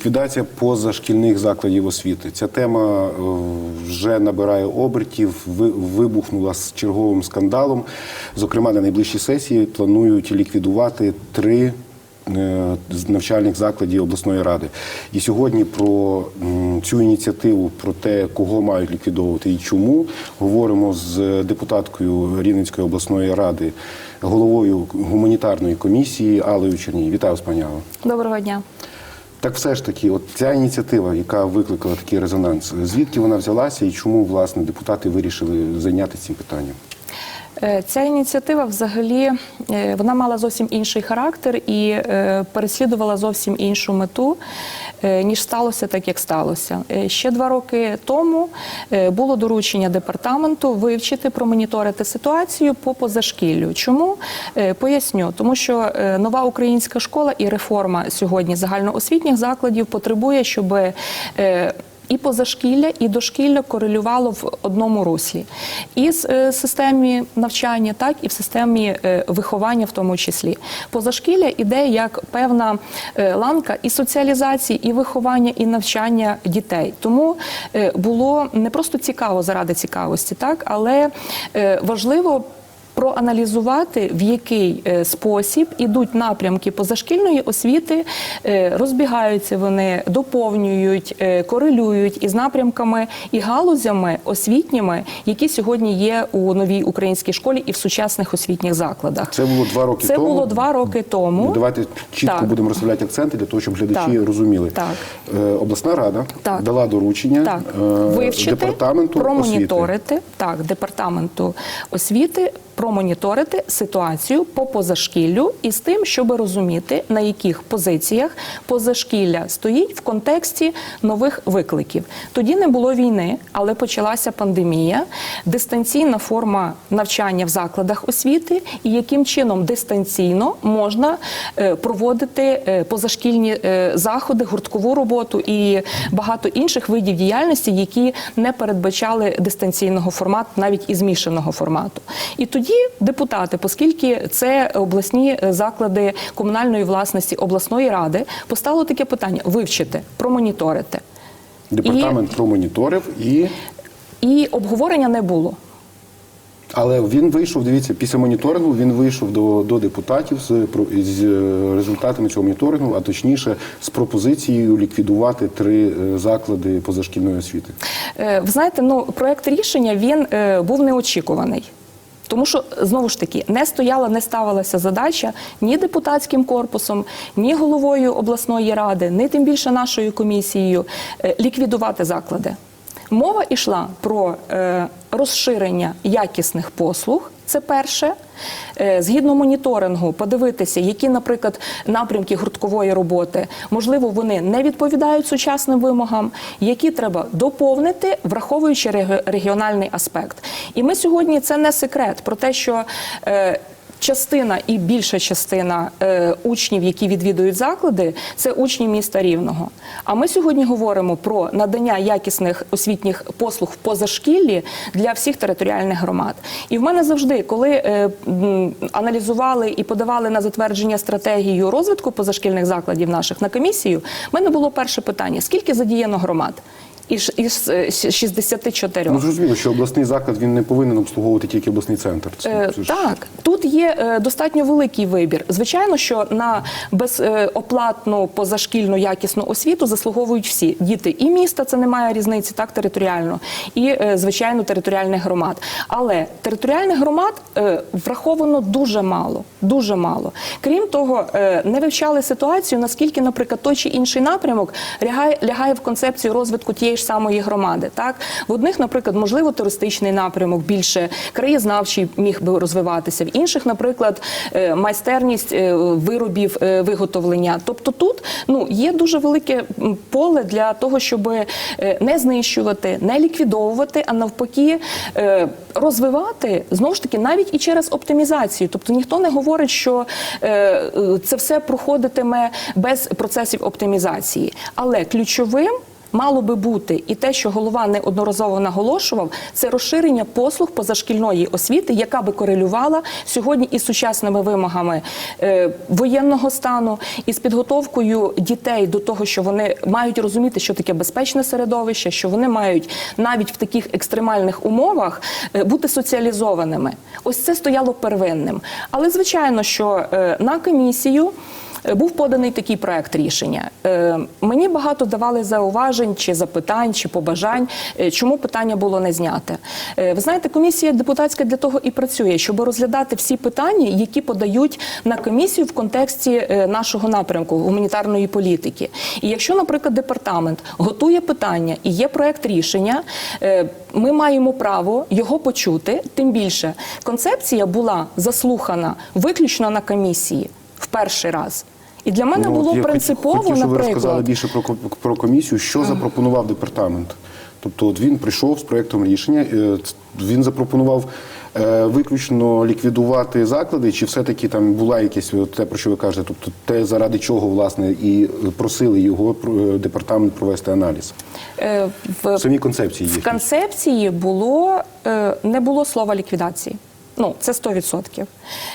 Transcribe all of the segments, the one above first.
Ліквідація позашкільних закладів освіти. Ця тема е, вже набирає обертів, вибухнула з черговим скандалом. Зокрема, на найближчій сесії планують ліквідувати три е, навчальних закладів обласної ради. І сьогодні про цю ініціативу, про те, кого мають ліквідовувати і чому, говоримо з депутаткою Рівненської обласної ради, головою гуманітарної комісії Алею Черній. Вітаю вас, пані Алло. Доброго дня. Так все ж таки, от ця ініціатива, яка викликала такий резонанс, звідки вона взялася і чому власне депутати вирішили зайнятися цим питанням? Е, Ця ініціатива взагалі е, вона мала зовсім інший характер і е, переслідувала зовсім іншу мету, ніж сталося так, як сталося. Е, Ще два роки тому е, було доручення департаменту вивчити, промоніторити ситуацію по позашкіллю. Чому Е, поясню? Тому що е, нова українська школа і реформа сьогодні загальноосвітніх закладів потребує, щоб е, і позашкілля, і дошкілля корелювало в одному руслі, і з е, системі навчання, так і в системі е, виховання, в тому числі. Позашкілля іде як певна е, ланка і соціалізації, і виховання, і навчання дітей. Тому було не просто цікаво заради цікавості, так але важливо проаналізувати, в який е, спосіб ідуть напрямки позашкільної освіти, е, розбігаються вони, доповнюють, е, корелюють із напрямками і галузями освітніми, які сьогодні є у новій українській школі і в сучасних освітніх закладах. Це було два роки Це тому. було два роки тому. Ну, давайте чітко Так. будемо розставляти акценти для того, щоб глядачі Так. розуміли. Так. Обласна рада Так. дала доручення Так, вивчити, департаменту освіти. промоніторити так, департаменту освіти, промоніторити ситуацію по позашкіллю і з тим, щоб розуміти, на яких позиціях позашкілля стоїть в контексті нових викликів. Тоді не було війни, але почалася пандемія, дистанційна форма навчання в закладах освіти, і яким чином дистанційно можна е, проводити е, позашкільні е, заходи, гурткову роботу і багато інших видів діяльності, які не передбачали дистанційного формату, навіть і змішаного формату. І тоді депутати, оскільки це обласні е, заклади комунальної власності обласної ради, постало таке питання: вивчити, промоніторити. Департамент промоніторив і. І обговорення не було. Але він вийшов, дивіться, після моніторингу він вийшов до, до депутатів з, з е, результатами цього моніторингу, а точніше з пропозицією ліквідувати три е, заклади позашкільної освіти. Ви знаєте, ну проект рішення він був неочікуваний. Тому що знову ж таки не стояла, не ставилася задача ні депутатським корпусом, ні головою обласної ради, ні тим більше нашою комісією е, ліквідувати заклади. Мова йшла про е, розширення якісних послуг. Це перше. Е, Згідно моніторингу, подивитися, які, наприклад, напрямки гурткової роботи, можливо, вони не відповідають сучасним вимогам, які треба доповнити, враховуючи регіональний аспект. І ми сьогодні це не секрет про те, що. Частина і більша частина е, учнів, які відвідують заклади, це учні міста Рівного. А ми сьогодні говоримо про надання якісних освітніх послуг позашкіллі для всіх територіальних громад. І в мене завжди, коли е, аналізували і подавали на затвердження стратегію розвитку позашкільних закладів наших на комісію, в мене було перше питання: скільки задіяно громад? Із, із е, 64. Ну зрозуміло, що обласний заклад він не повинен обслуговувати тільки обласний центр. Це, Е, це Так, тут є е, достатньо великий вибір. Звичайно, що на безоплатну позашкільну якісну освіту заслуговують всі діти і міста, це немає різниці, так територіально, і е, звичайно територіальних громад. Але територіальних громад е, враховано дуже мало, дуже мало. Крім того, е, не вивчали ситуацію, наскільки, наприклад, той чи інший напрямок лягає, лягає в концепцію розвитку тієї ж самої громади. Так в одних, наприклад, можливо, туристичний напрямок більше краєзнавчий міг би розвиватися, в інших, наприклад, е, майстерність е, виробів виготовлення. Тобто тут ну є дуже велике поле для того, щоб не знищувати, не ліквідовувати, а навпаки розвивати знову ж таки навіть і через оптимізацію. Тобто ніхто не говорить, що е, е, це все проходитиме без процесів оптимізації, але ключовим мало би бути, і те, що голова неодноразово наголошував, це розширення послуг позашкільної освіти, яка би корелювала сьогодні із сучасними вимогами е, воєнного стану, із підготовкою дітей до того, що вони мають розуміти, що таке безпечне середовище, що вони мають навіть в таких екстремальних умовах е, бути соціалізованими. Ось це стояло первинним. Але звичайно, що е, на комісію. Е, Був поданий такий проект рішення. Е, Мені багато давали зауважень чи запитань, чи побажань, е, чому питання було не зняте. Ви знаєте, комісія депутатська для того і працює, щоб розглядати всі питання, які подають на комісію в контексті нашого напрямку гуманітарної політики. І якщо, наприклад, департамент готує питання і є проект рішення, ми маємо право його почути. Тим більше концепція була заслухана виключно на комісії в перший раз. І для мене Ну, було я принципово, хотів, щоб ви розказали більше про, про комісію, що запропонував департамент. Тобто, от він прийшов з проектом рішення, е, він запропонував е, виключно ліквідувати заклади, чи все-таки там була якесь от те, про що ви кажете, тобто те, заради чого власне і просили його е, департамент провести аналіз. в, самій концепції в концепції було не було слова ліквідації. Ну, це 100%.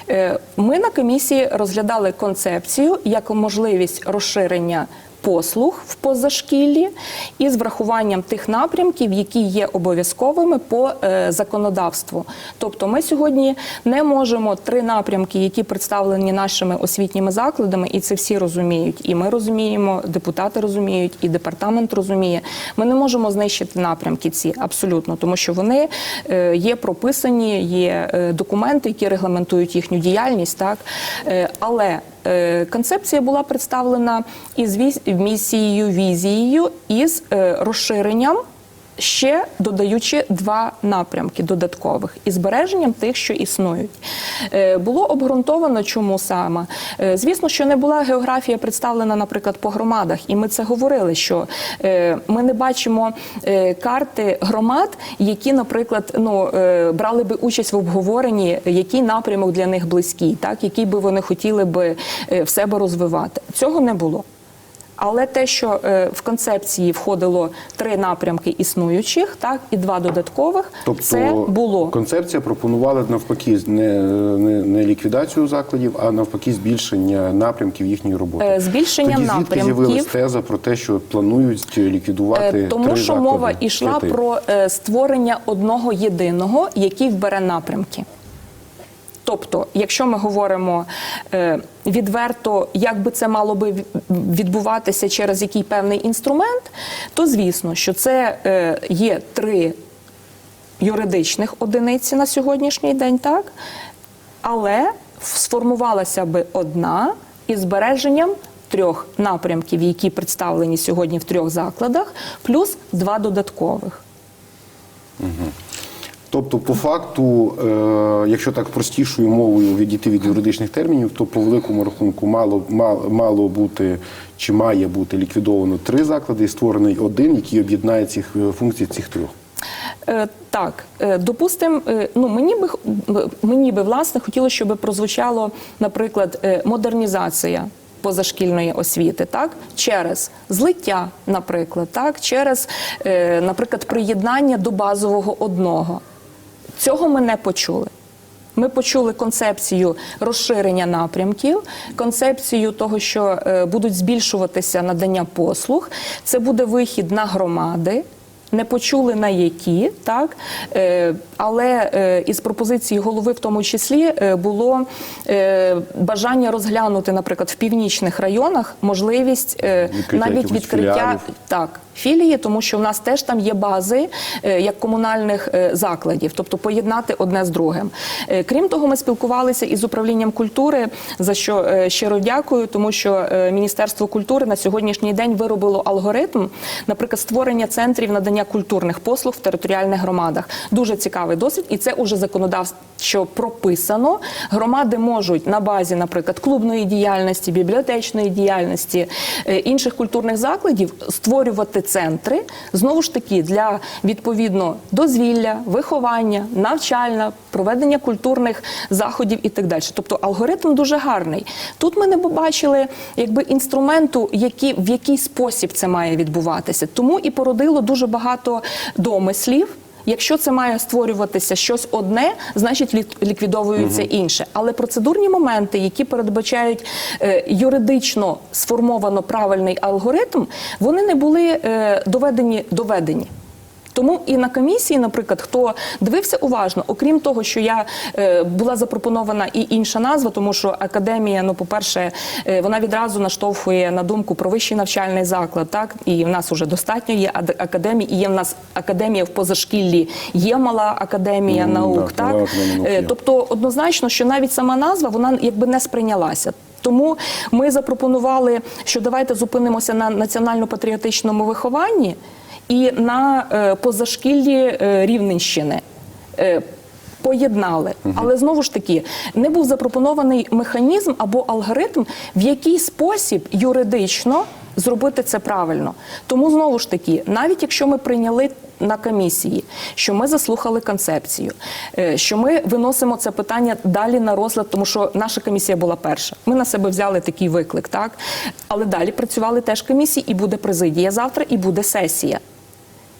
Е, Ми на комісії розглядали концепцію як можливість розширення послуг в позашкіллі із врахуванням тих напрямків, які є обов'язковими по е, законодавству. Тобто, ми сьогодні не можемо три напрямки, які представлені нашими освітніми закладами, і це всі розуміють. І ми розуміємо, депутати розуміють, і департамент розуміє. Ми не можемо знищити напрямки ці абсолютно, тому що вони е, є прописані, є е, документи, які регламентують їхню діяльність, так але концепція була представлена із місією, візією із е, розширенням. Ще додаючи два напрямки додаткових і збереженням тих, що існують, Е, було обґрунтовано, чому саме. Е, Звісно, що не була географія представлена, наприклад, по громадах, і ми це говорили. Що е, ми не бачимо карти громад, які, наприклад, ну брали би участь в обговоренні, який напрямок для них близький, так який би вони хотіли би в себе розвивати. Цього не було. Але те, що е, в концепції входило три напрямки існуючих, так і два додаткових, Тобто це було. концепція пропонувала навпаки не, не, не ліквідацію закладів, а навпаки збільшення напрямків їхньої роботи. Е, збільшення Тоді звідки напрямків. з'явилась теза про те, що планують ліквідувати Е, Тому три що заклади? мова йшла про створення одного єдиного, який вбере напрямки. Тобто, якщо ми говоримо е, відверто, як би це мало би відбуватися через який певний інструмент, то звісно, що це е, є три юридичних одиниці на сьогоднішній день, так але сформувалася би одна із збереженням трьох напрямків, які представлені сьогодні в трьох закладах, плюс два додаткових. Тобто, по факту, е, якщо так простішою мовою відійти від юридичних термінів, то по великому рахунку мало, мало, бути чи має бути ліквідовано три заклади і створений один, який об'єднає цих е, функцій цих трьох. Е, Так, допустим, ну мені би мені би власне хотілося, щоб прозвучало, наприклад, модернізація позашкільної освіти, так через злиття, наприклад, так через, е, наприклад, приєднання до базового одного. Цього ми не почули. Ми почули концепцію розширення напрямків, концепцію того, що е, будуть збільшуватися надання послуг. Це буде вихід на громади. Не почули на які, так е, але е, із пропозиції голови, в тому числі, було бажання розглянути, наприклад, в північних районах можливість Відкриття навіть відкриття філіалів. так, філії, тому що в нас теж там є бази е, як комунальних е, закладів, тобто поєднати одне з другим. Е, Крім того, ми спілкувалися із управлінням культури, за що щиро дякую, тому що Міністерство культури на сьогоднішній день виробило алгоритм, наприклад, створення центрів надання культурних послуг в територіальних громадах. Дуже цікавий досвід, і це уже законодавчо прописано. Громади можуть на базі, наприклад, клубної діяльності, бібліотечної діяльності, інших культурних закладів створювати центри знову ж таки для відповідно дозвілля, виховання, навчальна, проведення культурних заходів і так далі. Тобто алгоритм дуже гарний. Тут ми не побачили якби інструменту, які, в який спосіб це має відбуватися. Тому і породило дуже багато домислів. Якщо це має створюватися щось одне, значить ліквідовується угу. інше. Але процедурні моменти, які передбачають е, юридично сформовано правильний алгоритм, вони не були е, доведені доведені. Тому і на комісії, наприклад, хто дивився уважно, окрім того, що я е, була запропонована і інша назва, тому що академія, ну, по-перше, е, вона відразу наштовхує на думку про вищий навчальний заклад, так і в нас вже достатньо є ад- академій, і є в нас академія в позашкіллі, є мала академія Ну, наук. так, так мала Е. Тобто однозначно, що навіть сама назва вона якби не сприйнялася. Тому ми запропонували, що давайте зупинимося на національно-патріотичному вихованні і на е, позашкіллі е, Рівненщини. Е, Поєднали, але знову ж таки не був запропонований механізм або алгоритм, в який спосіб юридично зробити це правильно. Тому знову ж таки, навіть якщо ми прийняли на комісії, що ми заслухали концепцію, е, що ми виносимо це питання далі на розгляд, тому що наша комісія була перша. Ми на себе взяли такий виклик, так але далі працювали теж комісії, і буде президія завтра, і буде сесія.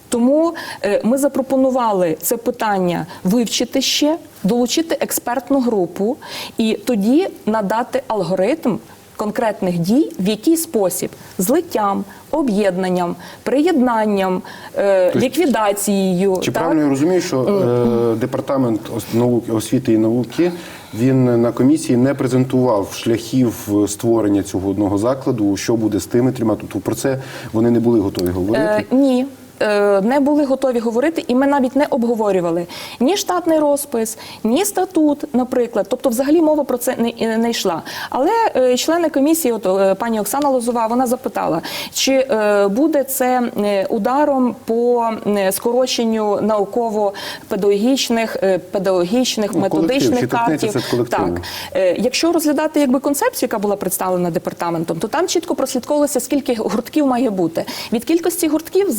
Тому е, ми запропонували це питання вивчити ще, долучити експертну групу і тоді надати алгоритм конкретних дій, в який спосіб злиттям, об'єднанням, приєднанням, е, Тобто, ліквідацією. Чи так? правильно я розумію, що е, департамент ос- науки, освіти і науки він на комісії не презентував шляхів е, створення цього одного закладу, що буде з тими трьома? Тобто про це вони не були готові говорити. Е, ні. Е, Не були готові говорити, і ми навіть не обговорювали ні штатний розпис, ні статут, наприклад. Тобто, взагалі мова про це не, не йшла. Але е, члени комісії, от е, пані Оксана Лозова, вона запитала, чи е, буде це е, ударом по е, скороченню науково-педагогічних, е, педагогічних, Ну, методичних картів. Так, Е, Якщо розглядати якби концепцію, яка була представлена департаментом, то там чітко прослідковувалося, скільки гуртків має бути. Від кількості гуртків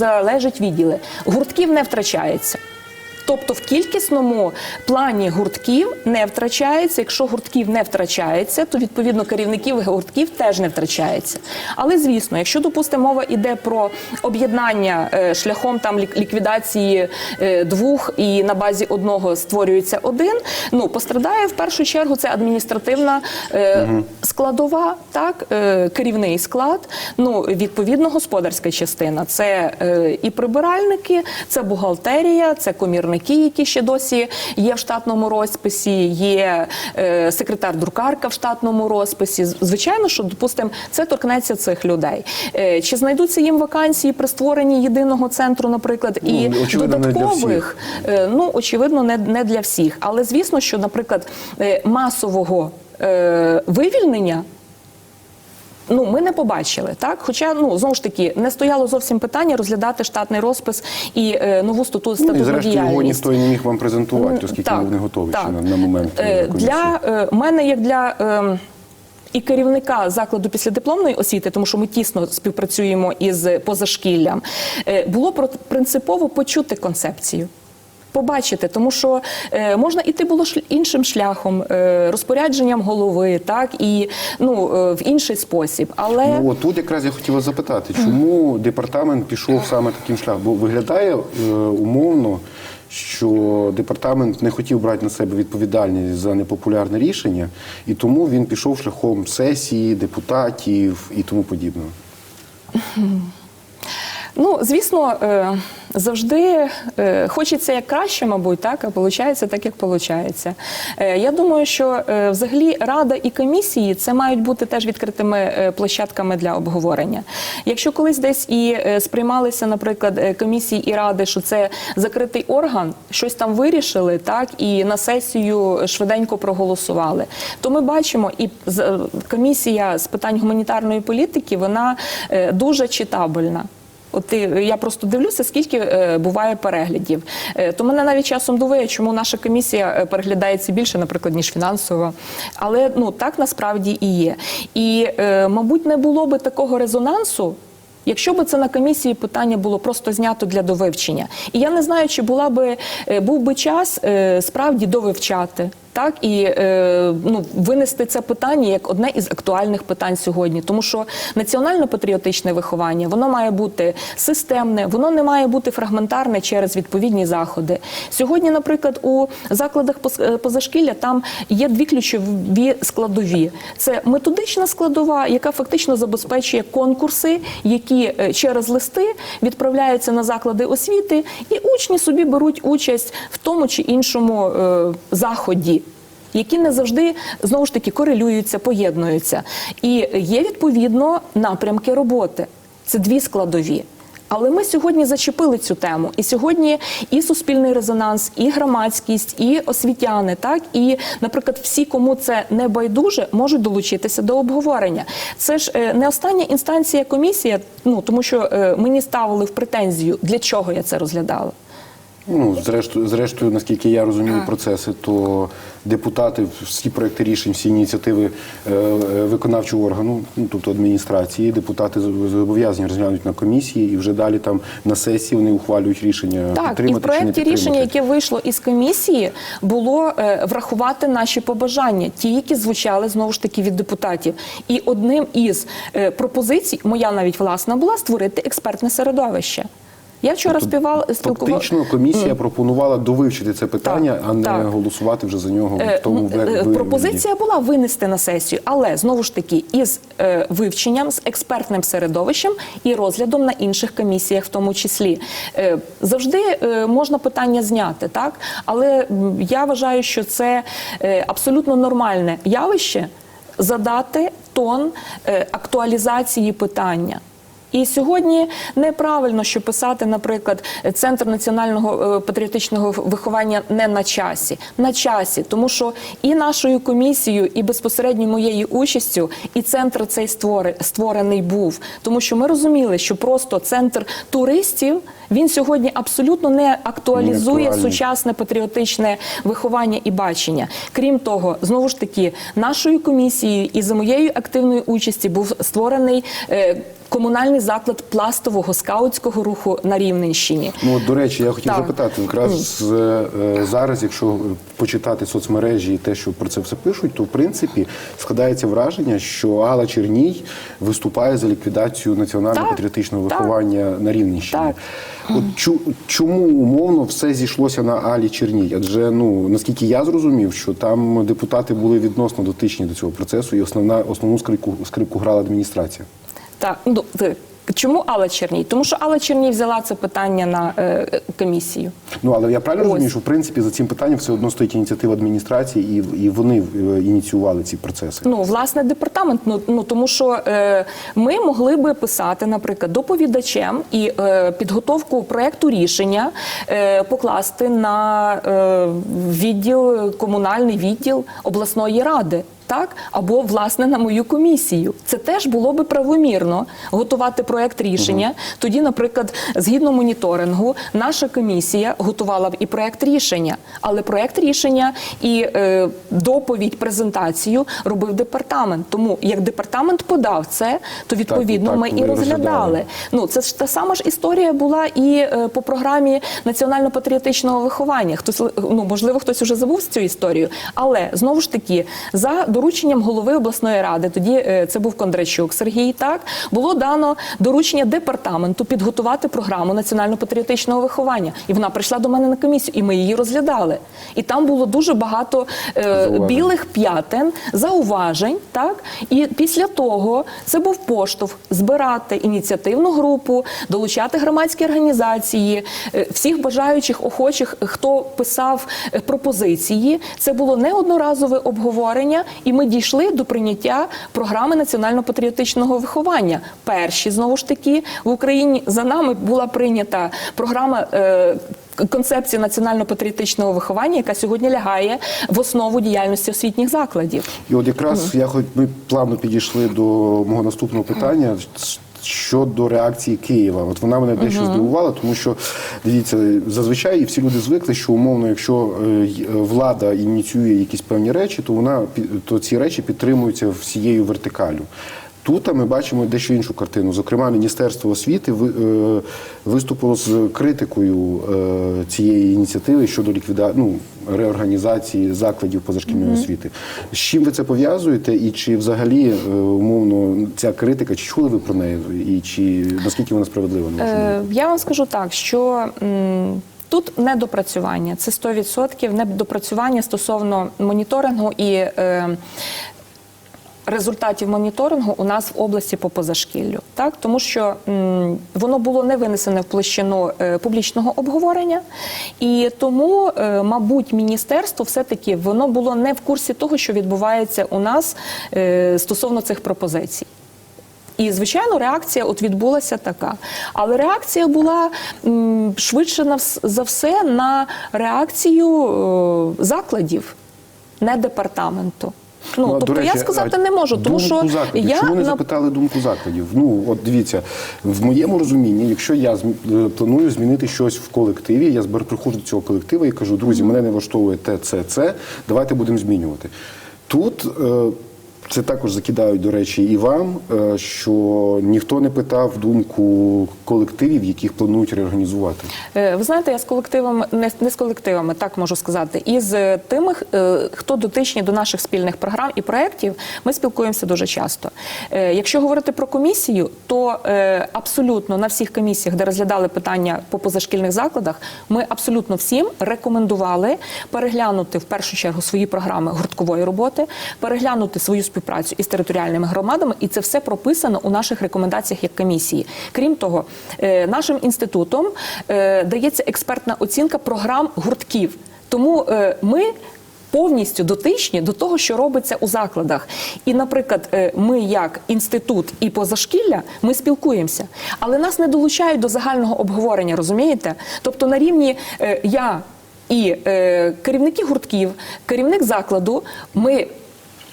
залежать відділи. Гуртків не втрачається. Тобто в кількісному плані гуртків не втрачається. Якщо гуртків не втрачається, то відповідно керівників гуртків теж не втрачається. Але звісно, якщо допустимо, мова йде про об'єднання е, шляхом там лік- ліквідації е, двох і на базі одного створюється один, ну пострадає в першу чергу це адміністративна е, складова, так керівний склад. Ну відповідно господарська частина. Це і прибиральники, це бухгалтерія, це комірники, які ще досі є в штатному розписі, є е, секретар-друкарка в штатному розписі. Звичайно, що допустимо, це торкнеться цих людей. Е, чи знайдуться їм вакансії при створенні єдиного центру, наприклад, і Ну, очевидно, додаткових Е, Ну, очевидно, не, не для всіх. Але звісно, що, наприклад, е, масового е, вивільнення. Ну, ми не побачили, так. Хоча, ну знову ж таки, не стояло зовсім питання розглядати штатний розпис і е, нову статут Ну, і зрештою його ніхто і не міг вам презентувати, оскільки Так, був не готовий так. ще на, на момент Е, для е, мене, як для е, і керівника закладу післядипломної освіти, тому що ми тісно співпрацюємо із позашкіллям, е, було принципово почути концепцію. Побачити, тому що е, можна іти було шль- іншим шляхом, е, розпорядженням голови, так і ну е, в інший спосіб. Але Ну от тут якраз я хотів запитати, чому департамент пішов саме таким шляхом? Бо виглядає е, умовно, що департамент не хотів брати на себе відповідальність за непопулярне рішення, і тому він пішов шляхом сесії, депутатів і тому подібного. Ну, звісно, е, завжди е, хочеться як краще, мабуть, так, а виходить так, як виходить. Я думаю, що е, взагалі рада і комісії це мають бути теж відкритими е, площадками для обговорення. Якщо колись десь і е, сприймалися, наприклад, е, комісії і ради, що це закритий орган, щось там вирішили, так і на сесію швиденько проголосували, то ми бачимо, і е, комісія з питань гуманітарної політики вона е, дуже читабельна. От я просто дивлюся, скільки е, буває переглядів. Е, то мене навіть часом дивує, чому наша комісія е, переглядається більше, наприклад, ніж фінансова. Але ну так насправді і є. І, мабуть, не було би такого резонансу. Якщо б це на комісії питання було просто знято для довивчення, і я не знаю, чи була би був би час справді довивчати. Так і е, ну винести це питання як одне із актуальних питань сьогодні, тому що національно-патріотичне виховання воно має бути системне, воно не має бути фрагментарне через відповідні заходи. Сьогодні, наприклад, у закладах е, позашкілля там є дві ключові складові: це методична складова, яка фактично забезпечує конкурси, які е, через листи відправляються на заклади освіти, і учні собі беруть участь в тому чи іншому е, заході. Які не завжди знову ж таки корелюються, поєднуються, і є відповідно напрямки роботи. Це дві складові. Але ми сьогодні зачепили цю тему, і сьогодні і суспільний резонанс, і громадськість, і освітяни, так і, наприклад, всі, кому це не байдуже, можуть долучитися до обговорення. Це ж е, не остання інстанція комісія, ну тому що е, мені ставили в претензію, для чого я це розглядала. Ну, зрештою, зрештою, наскільки я розумію процеси, то депутати, всі проекти рішень, всі ініціативи е, е, виконавчого органу, ну тобто адміністрації, депутати зобов'язані розглянути на комісії і вже далі там на сесії вони ухвалюють рішення Так, і в проєкті рішення, яке вийшло із комісії, було е, врахувати наші побажання, ті, які звучали знову ж таки від депутатів. І одним із е, пропозицій, моя навіть власна, була створити експертне середовище. Я вчора співала спілкувала. Фактично комісія пропонувала довивчити це питання, Так, а не так. голосувати вже за нього Е, в тому е, Пропозиція була винести на сесію, але знову ж таки із е, вивченням, з експертним середовищем і розглядом на інших комісіях, в тому числі. Е, завжди е, можна питання зняти, так але я вважаю, що це е, абсолютно нормальне явище задати тон е, актуалізації питання. І сьогодні неправильно, що писати, наприклад, центр національного е, патріотичного виховання не на часі, на часі, тому що і нашою комісією, і безпосередньо моєю участю, і центр цей створений був, тому що ми розуміли, що просто центр туристів він сьогодні абсолютно не актуалізує Не сучасне патріотичне виховання і бачення. Крім того, знову ж таки, нашою комісією і за моєю активною участі був створений. Комунальний заклад пластового скаутського руху на Рівненщині. Ну, от, до речі, я хотів Так. запитати, якраз е, зараз, якщо е, почитати соцмережі і те, що про це все пишуть, то в принципі складається враження, що Алла Черній виступає за ліквідацію національно-патріотичного Так, виховання на Рівненщині. Так. От чу, чому умовно все зійшлося на Алі Черній? Адже ну наскільки я зрозумів, що там депутати були відносно дотичні до цього процесу, і основна основну скрипку скрипку грала адміністрація. Так, ну чому Алла Черній? Тому що Алла Черній взяла це питання на е, комісію. Ну але я правильно Ось. розумію, що в принципі за цим питанням все одно стоїть ініціатива адміністрації, і, і вони е, ініціювали ці процеси. Ну, власне, департамент. Ну, ну тому що е, ми могли би писати, наприклад, доповідачем і е, підготовку проекту рішення е, покласти на е, відділ, комунальний відділ обласної ради. Так, або власне на мою комісію. Це теж було би правомірно готувати проект рішення. Тоді, наприклад, згідно моніторингу, наша комісія готувала б і проект рішення, але проект рішення і е, доповідь, презентацію робив департамент. Тому як департамент подав це, то відповідно так, ми і розглядали. розглядали. Ну це ж та сама ж історія була і е, по програмі національно-патріотичного виховання. Хтось ну можливо хтось уже забув цю історію, але знову ж таки за дорученням голови обласної ради, тоді е, це був Кондрачук Сергій. Так було дано доручення департаменту підготувати програму національно-патріотичного виховання, і вона прийшла до мене на комісію, і ми її розглядали. І там було дуже багато е, білих п'ятен, зауважень. Так і після того це був поштовх збирати ініціативну групу, долучати громадські організації, е, всіх бажаючих охочих, хто писав е, пропозиції. Це було не одноразове обговорення, і ми дійшли до прийняття програми національно-патріотичного виховання. Перші знову ж таки в Україні за нами була прийнята програма. е, Концепція національно-патріотичного виховання, яка сьогодні лягає в основу діяльності освітніх закладів. І от якраз я хоч ми плавно підійшли до мого наступного питання. Щодо реакції Києва. От вона мене дещо здивувала, тому що дивіться, зазвичай всі люди звикли, що умовно, якщо е, влада ініціює якісь певні речі, то вона то ці речі підтримуються всією вертикалю. Тут ми бачимо дещо іншу картину. Зокрема, Міністерство освіти е, виступило з критикою е, цієї ініціативи щодо ліквіда... ну, реорганізації закладів позашкільної освіти. З чим ви це пов'язуєте, і чи взагалі е, умовно ця критика, чи чули ви про неї, і чи наскільки вона справедлива? Е, я вам скажу так, що тут недопрацювання, це 100% недопрацювання стосовно моніторингу і. Е, Результатів моніторингу у нас в області по позашкіллю, так тому що м, воно було не винесене в площину е, публічного обговорення, і тому, е, мабуть, міністерство все-таки воно було не в курсі того, що відбувається у нас е, стосовно цих пропозицій. І звичайно, реакція от відбулася така. Але реакція була швидше за все на реакцію е, закладів, не департаменту. Ну, ну тобто речі, я сказати не можу, тому що закладів. я чому не запитали думку закладів? Ну от дивіться, в моєму розумінні, якщо я е, планую змінити щось в колективі, я приходжу до цього колективу і кажу, друзі, мене не влаштовує те, це, це. Давайте будемо змінювати. Тут е, це також закидають, до речі, і вам, е, що ніхто не питав думку колективів, яких планують реорганізувати. Е, Ви знаєте, я з колективами, не, не з колективами, так можу сказати, і з тими, е, хто дотичні до наших спільних програм і проєктів, ми спілкуємося дуже часто. Якщо говорити про комісію, то абсолютно на всіх комісіях, де розглядали питання по позашкільних закладах, ми абсолютно всім рекомендували переглянути в першу чергу свої програми гурткової роботи, переглянути свою співпрацю із територіальними громадами, і це все прописано у наших рекомендаціях як комісії. Крім того, е, нашим інститутом е, дається експертна оцінка програм гуртків. Тому е, ми. Повністю дотичні до того, що робиться у закладах, і, наприклад, ми, як інститут і позашкілля, ми спілкуємося, але нас не долучають до загального обговорення, розумієте? Тобто на рівні я і керівники гуртків, керівник закладу, ми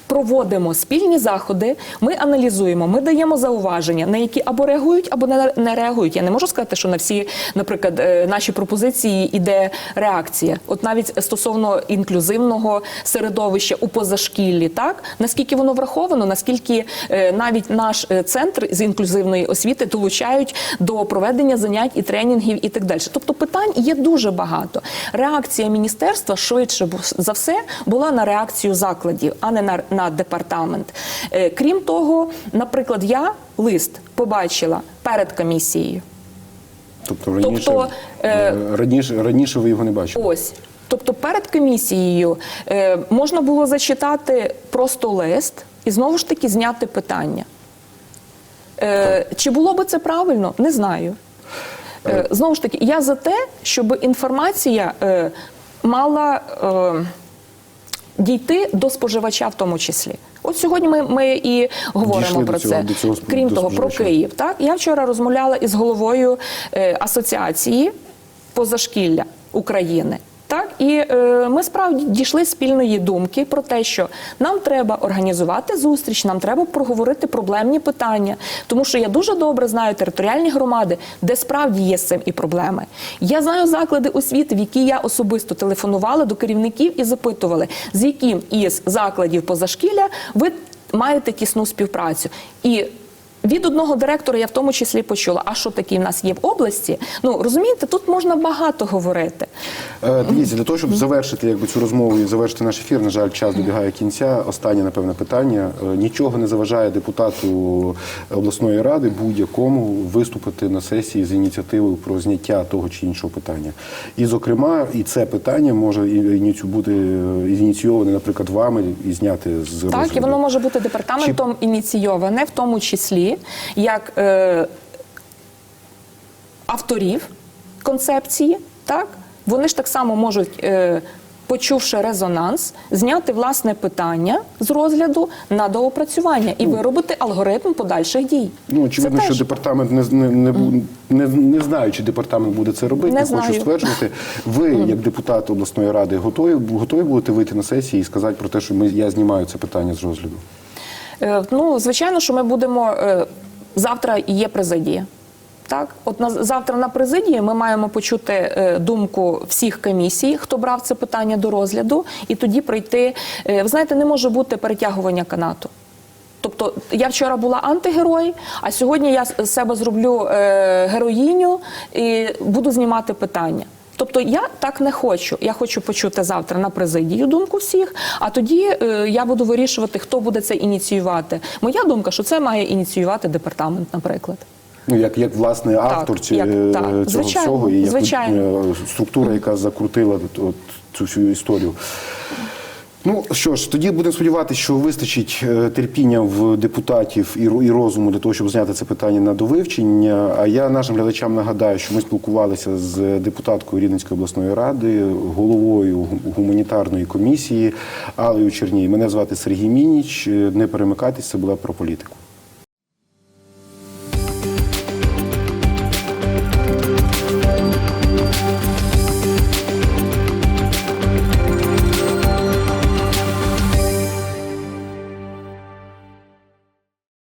проводимо спільні заходи, ми аналізуємо, ми даємо зауваження, на які або реагують, або не, реагують. Я не можу сказати, що на всі, наприклад, е, наші пропозиції йде реакція. От навіть стосовно інклюзивного середовища у позашкіллі, так наскільки воно враховано, наскільки е, навіть наш е, центр з інклюзивної освіти долучають до проведення занять і тренінгів і так далі. Тобто питань є дуже багато. Реакція міністерства швидше за все була на реакцію закладів, а не на, на департамент. Е, Крім того, наприклад, я лист побачила перед комісією. Тобто раніше, Тобто, е, е, раніше, раніше ви його не бачили. Ось. Тобто перед комісією можна було зачитати просто лист і знову ж таки зняти питання. Е, чи було би це правильно? Не знаю. Знову ж таки, я за те, щоб інформація мала дійти до споживача в тому числі. От сьогодні ми, ми і говоримо Дійшли про цього- це. до цього Крім до того, про. Київ. Так? Я вчора розмовляла із головою е, асоціації позашкілля України. Так, і е, ми справді дійшли спільної думки про те, що нам треба організувати зустріч, нам треба проговорити проблемні питання, тому що я дуже добре знаю територіальні громади, де справді є з цим і проблеми. Я знаю заклади освіти, в які я особисто телефонувала до керівників і запитували, з яким із закладів позашкілля ви маєте тісну співпрацю. І від одного директора я в тому числі почула, а що таке в нас є в області. Ну розумієте, тут можна багато говорити. Е, Дивіться, для того, щоб завершити якби, цю розмову і завершити наш ефір, на жаль, час добігає кінця. Останнє, напевне, питання. Е, Нічого не заважає депутату обласної ради будь-якому виступити на сесії з ініціативою про зняття того чи іншого питання. І, зокрема, і це питання може бути е, ініційоване, наприклад, вами і зняти з Так, і воно може бути департаментом ініційоване, в тому числі як е, авторів концепції, так вони ж так само можуть. Е, Почувши резонанс, зняти власне питання з розгляду на доопрацювання і виробити алгоритм подальших дій. Ну, очевидно, що департамент не, не, не, не, не знаю, чи департамент буде це робити, Не не, хочу стверджувати. Ви, як депутат обласної ради, готові, готові будете вийти на сесії і сказати про те, що ми, я знімаю це питання з розгляду? Е, Ну, звичайно, що ми будемо. е, завтра є президія. Так, от на завтра на президії ми маємо почути е, думку всіх комісій, хто брав це питання до розгляду, і тоді прийти. Е, ви знаєте, не може бути перетягування канату. Тобто я вчора була антигерой, а сьогодні я з себе зроблю е, героїню і буду знімати питання. Тобто я так не хочу. Я хочу почути завтра на президію думку всіх, а тоді е, я буду вирішувати, хто буде це ініціювати. Моя думка, що це має ініціювати департамент, наприклад. Ну, як, як власне автор ці- як- е, так, цього звичайно, всього і як звичайно. е, структура, яка закрутила от, от цю всю історію. Ну що ж, тоді будемо сподіватися, що вистачить е, терпіння в депутатів і, розуму для того, щоб зняти це питання на довивчення. А я нашим глядачам нагадаю, що ми спілкувалися з депутаткою Рівненської обласної ради, головою гуманітарної комісії Алею Черній. Мене звати Сергій Мініч. Е, Не перемикайтеся, це була про політику.